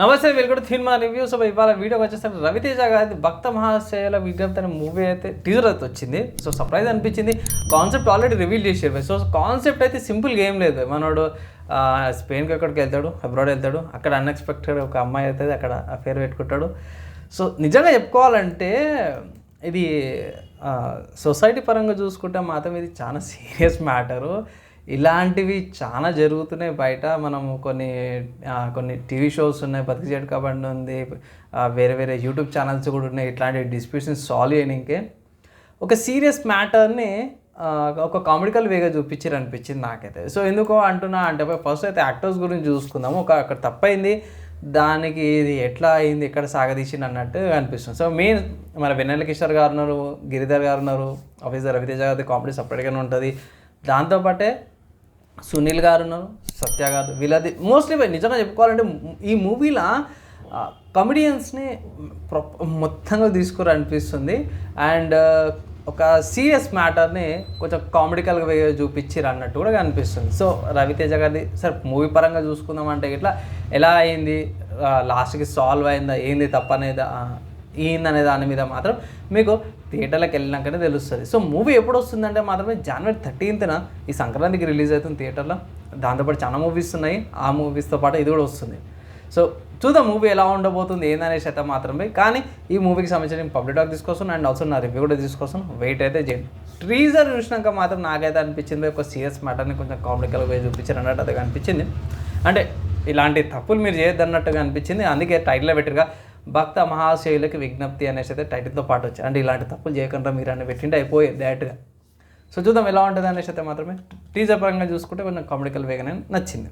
నమస్తే welcome cinema review so ఇవాళ వీడియోకి వచ్చేసరికి రవితేజ గారి భక్త మహాశయల విజ్ఞప్తి అనే మూవీ అయితే టీజర్ అయితే వచ్చింది. సో సర్ప్రైజ్ అనిపించింది. కాన్సెప్ట్ ఆల్రెడీ రివీల్ చేసారు సో కాన్సెప్ట్ అయితే సింపుల్గా ఏం లేదు. మనోడు స్పెయిన్కి ఎక్కడికి వెళ్తాడు? అబ్రాడ్ వెళ్తాడు. అక్కడ అన్ఎక్స్పెక్టెడ్ ఒక అమ్మాయి అవుతుంది అక్కడ అఫేర్ పెట్టుకుంటాడు. సో నిజంగా చెప్పుకోవాలంటే ఇది సొసైటీ పరంగా చూసుకుంటే మాత్రం ఇది చాలా సీరియస్ మ్యాటరు ఇలాంటివి చాలా జరుగుతున్నాయి బయట. మనం కొన్ని కొన్ని టీవీ షోస్ ఉన్నాయి బతికి చెడు కబడి ఉంది వేరే వేరే యూట్యూబ్ ఛానల్స్ కూడా ఉన్నాయి ఇట్లాంటి డిస్ప్యూట్స్ని సాల్వ్ చేయడానికి ఒక సీరియస్ మ్యాటర్ని ఒక కామెడికల్ వేగా చూపించారు అనిపించింది నాకైతే. సో ఎందుకో అంటున్నా అంటే ఫస్ట్ అయితే యాక్టర్స్ గురించి చూసుకుందాము. ఒక అక్కడ తప్పైంది. దానికి ఇది ఎట్లా అయింది ఎక్కడ సాగదీసింది అన్నట్టు అనిపిస్తుంది. సో మెయిన్ మన వెన్నెల కిషోర్ గారు ఉన్నారు గిరిధర్ గారు ఉన్నారు ఆఫీసర్ రవితేజ గారి కామెడీ సపరేట్గానే ఉంటుంది. దాంతోపాటే సునీల్ గారు ఉన్నారు సత్య గారు వీళ్ళది మోస్ట్లీ నిజంగా చెప్పుకోవాలంటే ఈ మూవీలో కమెడియన్స్ని మొత్తంగా తీసుకురా అనిపిస్తుంది అండ్ ఒక సీరియస్ మ్యాటర్ని కొంచెం కామెడికల్గా చూపించారు అన్నట్టు కూడా అనిపిస్తుంది సో రవితేజ గారిది సరే మూవీ పరంగా చూసుకుందాం అంటే ఇట్లా ఎలా అయింది? లాస్ట్కి సాల్వ్ అయిందా? ఏంది తప్పనేది? ఏందనే దాని మీద మాత్రం మీకు థియేటర్లకు వెళ్ళినాకనే తెలుస్తుంది. సో మూవీ ఎప్పుడు వస్తుందంటే మాత్రమే జనవరి థర్టీన్త్న ఈ సంక్రాంతికి రిలీజ్ అవుతుంది థియేటర్లో. దాంతోపాటు చాలా మూవీస్ ఉన్నాయి. ఆ మూవీస్తో పాటు ఇది కూడా వస్తుంది. సో చూద్దాం మూవీ ఎలా ఉండబోతుంది ఏందనేసి అయితే మాత్రమే. కానీ ఈ మూవీకి సంబంధించిన పబ్లిక్ టాక్ తీసుకొస్తాను అండ్ ఆల్సో నా రివ్యూ కూడా తీసుకొస్తాను వెయిట్ అయితే చేయండి. ట్రీజర్ చూసినాక మాత్రం నాకైతే అనిపించింది ఒక సీరియస్ మ్యాటర్ని కొంచెం కామెడికల్గా పోయి చూపించారు అన్నట్టు అది అనిపించింది. అంటే ఇలాంటి తప్పులు మీరు చేయొద్దన్నట్టుగా అనిపించింది. అందుకే టైటిల్లో పెట్టిరుగా భక్త మహాశైలకి విజ్ఞప్తి అనేసి అయితే టైటిల్తో పాటు వచ్చాయి అంటే ఇలాంటి తప్పులు చేయకుండా మీరు అన్ని పెట్టింటే అయిపోయేది డైరెక్ట్గా. సో చూద్దాం ఎలా ఉంటుంది అనేసి అయితే మాత్రమే టీజర్ పరంగా చూసుకుంటే కొంచెం కామెడికల్ వేగానే నచ్చింది.